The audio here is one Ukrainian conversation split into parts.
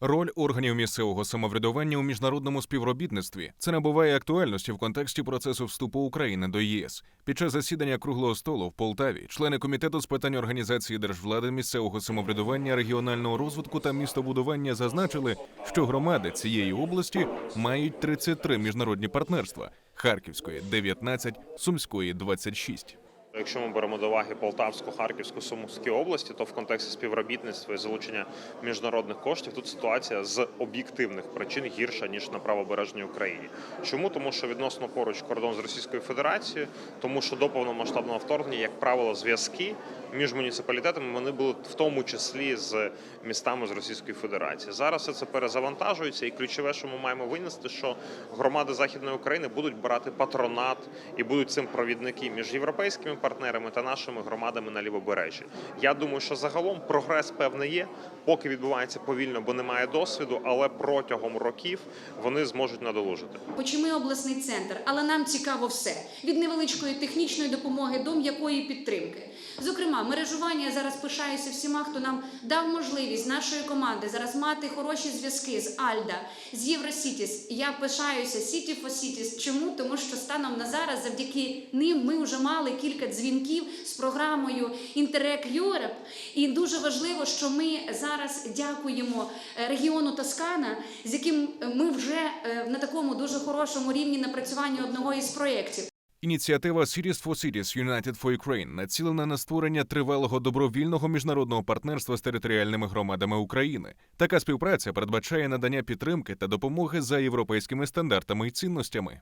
Роль органів місцевого самоврядування у міжнародному співробітництві це набуває актуальності в контексті процесу вступу України до ЄС. Під час засідання круглого столу в Полтаві члени комітету з питань організації держвлади, місцевого самоврядування, регіонального розвитку та містобудування зазначили, що громади цієї області мають 33 міжнародні партнерства: Харківської 19, Сумської 26. Якщо ми беремо до уваги Полтавську, Харківську, Сумську області, то в контексті співробітництва і залучення міжнародних коштів тут ситуація з об'єктивних причин гірша ніж на правобережній Україні. Чому тому, що відносно поруч кордон з Російською Федерацією, тому що до повномасштабного вторгнення, як правило, зв'язки між муніципалітетами вони були в тому числі з містами з Російської Федерації. Зараз все це перезавантажується, і ключове, що ми маємо винести, що громади Західної України будуть брати патронат і будуть цим провідники між європейськими партнерами та нашими громадами на лівобережжі. Я думаю, що загалом прогрес певний є, поки відбувається повільно, бо немає досвіду, але протягом років вони зможуть надолужити. Хоч і ми обласний центр, але нам цікаво все від невеличкої технічної допомоги до м'якої підтримки. Зокрема, мережування я зараз пишаюся всіма, хто нам дав можливість нашої команди зараз мати хороші зв'язки з Альда, з Євросітіс. Я пишаюся for Cities. Чому? Тому що станом на зараз, завдяки ним, ми вже мали кілька дзвінків з програмою Interreg Europe. І дуже важливо, що ми зараз дякуємо е, регіону Тоскана, з яким ми вже е, на такому дуже хорошому рівні напрацювання одного із проєктів. Ініціатива Cities for Cities United for Ukraine націлена на створення тривалого добровільного міжнародного партнерства з територіальними громадами України. Така співпраця передбачає надання підтримки та допомоги за європейськими стандартами і цінностями.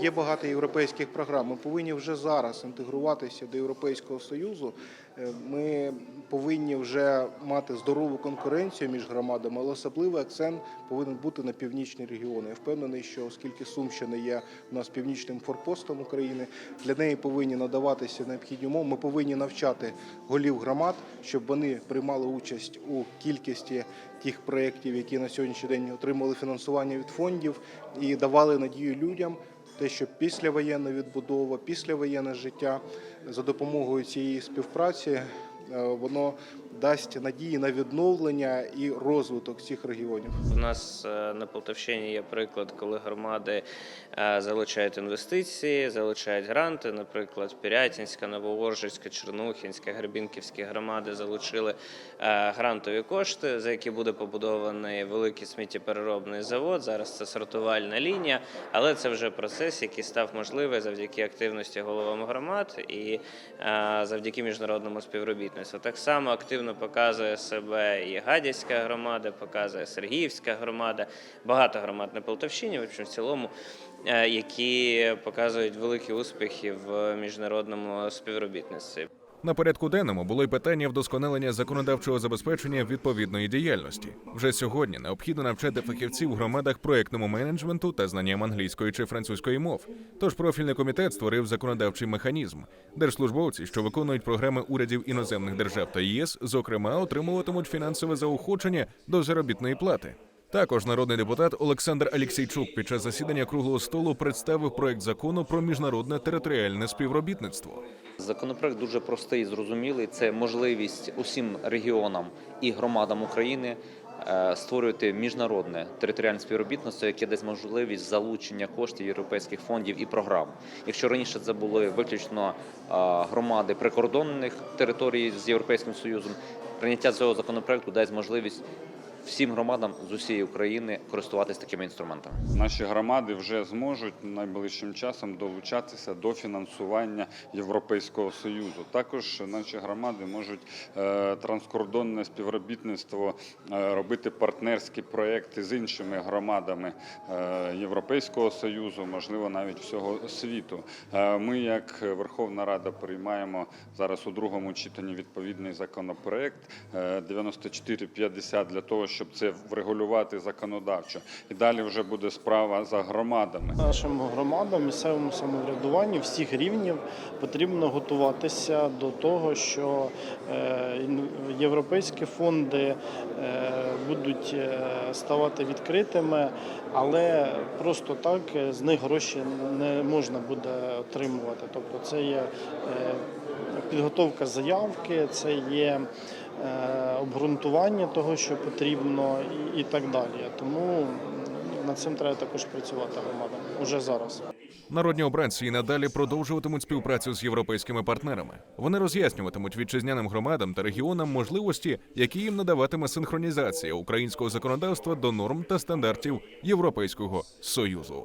Є багато європейських програм. Ми повинні вже зараз інтегруватися до Європейського Союзу. Е, Ми повинні вже мати здорову конкуренцію між громадами, але особливий акцент повинен бути на північні регіони. Я впевнений, що оскільки Сумщина є у нас північним форпостом України, для неї повинні надаватися необхідні умови. Ми повинні навчати голів громад, щоб вони приймали участь у кількості тих проєктів, які на сьогоднішній день отримали фінансування від фондів і давали надію людям те, що післявоєнна відбудова, післявоєнне життя за допомогою цієї співпраці е, воно дасть надії на відновлення і розвиток цих регіонів. У нас е, на Полтавщині є приклад, коли громади е, залучають інвестиції, залучають гранти. Наприклад, Пірятінська, Новооржицька, Чернухінська, Гребінківські громади залучили е, грантові кошти, за які буде побудований великий сміттєпереробний завод. Зараз це сортувальна лінія, але це вже процес, який став можливий завдяки активності головам громад і завдяки міжнародному співробітництву. Так само активно показує себе і Гадяцька громада, показує Сергіївська громада, багато громад на Полтавщині, в общем, в цілому, е, які показують великі успіхи в міжнародному співробітництві. На порядку денному було й питання вдосконалення законодавчого забезпечення відповідної діяльності. Вже сьогодні необхідно навчати фахівців у громадах проектному менеджменту та знанням англійської чи французької мов. Тож профільний комітет створив законодавчий механізм. Держслужбовці, що виконують програми урядів іноземних держав та ЄС, зокрема, отримуватимуть фінансове заохочення до заробітної плати. Також народний депутат Олександр Алєксійчук під час засідання круглого столу представив проект закону про міжнародне територіальне співробітництво. Законопроект дуже простий і зрозумілий. Це можливість усім регіонам і громадам України е, створювати міжнародне територіальне співробітництво, яке дасть можливість залучення коштів європейських фондів і програм. Якщо раніше це були виключно е, громади прикордонних територій з Європейським Союзом, прийняття цього законопроекту дасть можливість всім громадам з усієї України користуватися такими інструментами. Наші громади вже зможуть найближчим часом долучатися до фінансування Європейського союзу. Також наші громади можуть е, транскордонне співробітництво е, робити партнерські проекти з іншими громадами е, Європейського союзу, можливо, навіть всього світу. Ми, як Верховна Рада, приймаємо зараз у другому читанні відповідний законопроект е, 9450 для того, щоб це врегулювати законодавчо. І далі вже буде справа за громадами. Нашим громадам, місцевому самоврядуванню всіх рівнів потрібно готуватися до того, що е, європейські фонди е, будуть е, ставати відкритими, але просто так з них гроші не можна буде отримувати. Тобто це є підготовка заявки, це є обґрунтування того, що потрібно, і, так далі. Тому над цим треба також працювати громадам уже зараз. Народні обранці і надалі продовжуватимуть співпрацю з європейськими партнерами. Вони роз'яснюватимуть вітчизняним громадам та регіонам можливості, які їм надаватиме синхронізація українського законодавства до норм та стандартів Європейського союзу.